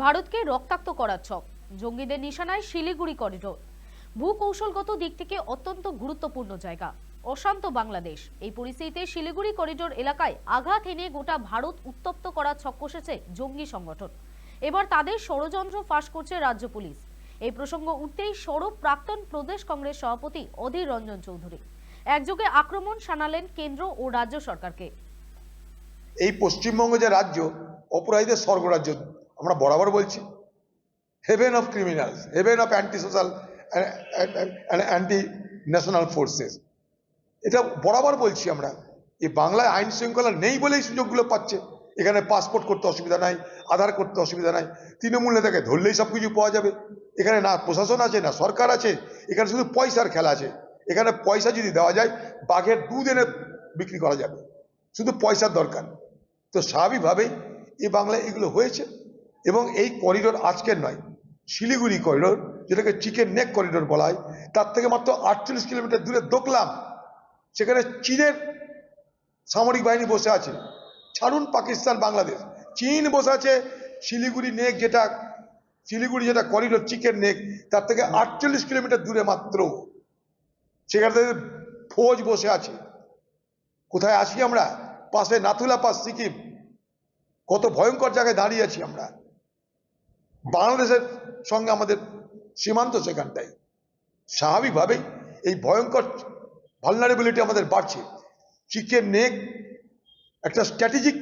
ভারতকে রক্তাক্ত করার ছক। জঙ্গিদের নিশানায় শিলিগুড়ি করিডোর। ভূকৌশলগত দিক থেকে অত্যন্ত গুরুত্বপূর্ণ জায়গা। অশান্ত বাংলাদেশ। এই পরিস্থিতিতে শিলিগুড়ি করিডোর এলাকায় আঘাত এনে গোটা ভারত উত্তপ্ত করার ছক কষেছে জঙ্গি সংগঠন। এবার তাদের ষড়যন্ত্র ফাঁস করছে রাজ্য পুলিশ। এই প্রসঙ্গ উঠতেই সৌরভ প্রাক্তন প্রদেশ কংগ্রেস সভাপতি অধীর রঞ্জন চৌধুরী। একযোগে আক্রমণ শানালেন কেন্দ্র ও রাজ্য সরকারকে। এই পশ্চিমবঙ্গ যে রাজ্য, অপরাধীদের স্বর্গরাজ্য আমরা বরাবর বলছি heaven of criminals heaven of anti social anti national forces এটা বরাবর বলছি আমরা। এই বাংলায় আইন শৃঙ্খলা নেই বলেই সুযোগগুলো পাচ্ছে। এখানে পাসপোর্ট করতে অসুবিধা নাই, আধার করতে অসুবিধা নাই, তৃণমূল নেতাকে ধরলেই সব কিছু পাওয়া যাবে। এখানে না প্রশাসন আছে, না সরকার আছে, এখানে শুধু পয়সার খেলা আছে। এখানে পয়সা যদি দেওয়া যায়, বাঘের দুধ এনে বিক্রি করা যাবে। শুধু পয়সার দরকার। তো স্বাভাবিকভাবেই এই বাংলায় এগুলো হয়েছে। এবং এই করিডোর আজকের নয়, শিলিগুড়ি করিডোর যেটাকে চিকেন নেক করিডোর বলা হয়, তার থেকে মাত্র আটচল্লিশ কিলোমিটার দূরে দোকলাম, সেখানে চীনের সামরিক বাহিনী বসে আছে। ছাড়ুন পাকিস্তান, বাংলাদেশ। চীন বসে আছে, শিলিগুড়ি নেক যেটা, শিলিগুড়ি যেটা করিডোর চিকেন নেক তার থেকে আটচল্লিশ কিলোমিটার দূরে মাত্র। সেখানে ফৌজ বসে আছে। কোথায় আসি আমরা? পাশে নাথুলা পাস, সিকিম। কত ভয়ঙ্কর জায়গায় দাঁড়িয়ে আছি আমরা। বাংলাদেশের সঙ্গে আমাদের সীমান্ত সেখানটাই স্বাভাবিকভাবেই এই ভয়ঙ্কর ভালনারেবিলিটি আমাদের বাড়ছে। চিকেন নেক একটা স্ট্র্যাটেজিক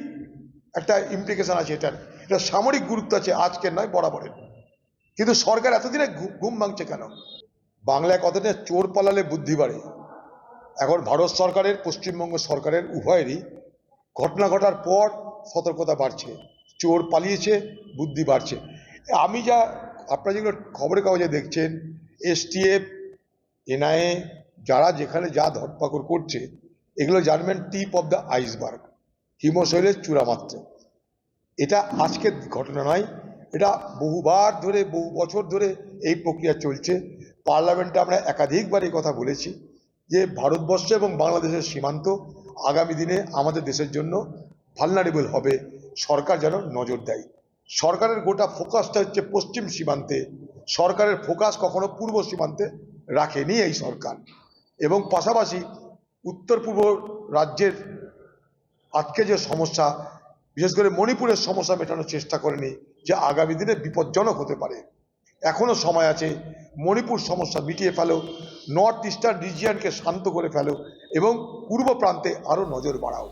একটা ইমপ্লিকেশন আছে এটার। এটা সামরিক গুরুত্ব আছে, আজকের নয়, বরাবরের। কিন্তু সরকার এতদিনে ঘুম ভাঙছে কেন? বাংলায় কথাটা চোর পালালে বুদ্ধি বাড়ে? এখন ভারত সরকারের, পশ্চিমবঙ্গ সরকারের, উভয়েরই ঘটনা ঘটার পর সতর্কতা বাড়ছে। চোর পালিয়েছে, বুদ্ধি বাড়ছে। আমি যা আপনারা যেগুলো খবরের কাগজে দেখছেন এসটিএফ এনআইএ যারা যেখানে যা ধরপাকড় করছে, এগুলো জানবেন টিপ অফ দ্য আইসবার্গ, হিমশৈলের চূড়া মাত্র এটা আজকের ঘটনা নয়, এটা বহুবার ধরে, বহু বছর ধরে এই প্রক্রিয়া চলছে। পার্লামেন্টে আমরা একাধিকবার এই কথা বলেছি যে ভারতবর্ষ এবং বাংলাদেশের সীমান্ত আগামী দিনে আমাদের দেশের জন্য ভালনারেবল হবে, সরকার যেন নজর দেয় সরকারের গোটা ফোকাসটা হচ্ছে পশ্চিম সীমান্তে। সরকারের ফোকাস কখনো পূর্ব সীমান্তে রাখেনি এই সরকার। এবং পাশাপাশি উত্তর পূর্ব রাজ্যের আজকে যে সমস্যা, বিশেষ করে মণিপুরের সমস্যা মেটানোর চেষ্টা করেনি যে আগামী দিনে বিপজ্জনক হতে পারে। এখনও সময় আছে মণিপুর সমস্যা মিটিয়ে ফেলো নর্থ ইস্টার্ন রিজিয়নকে শান্ত করে ফেলো এবং পূর্ব প্রান্তে আরও নজর বাড়াও।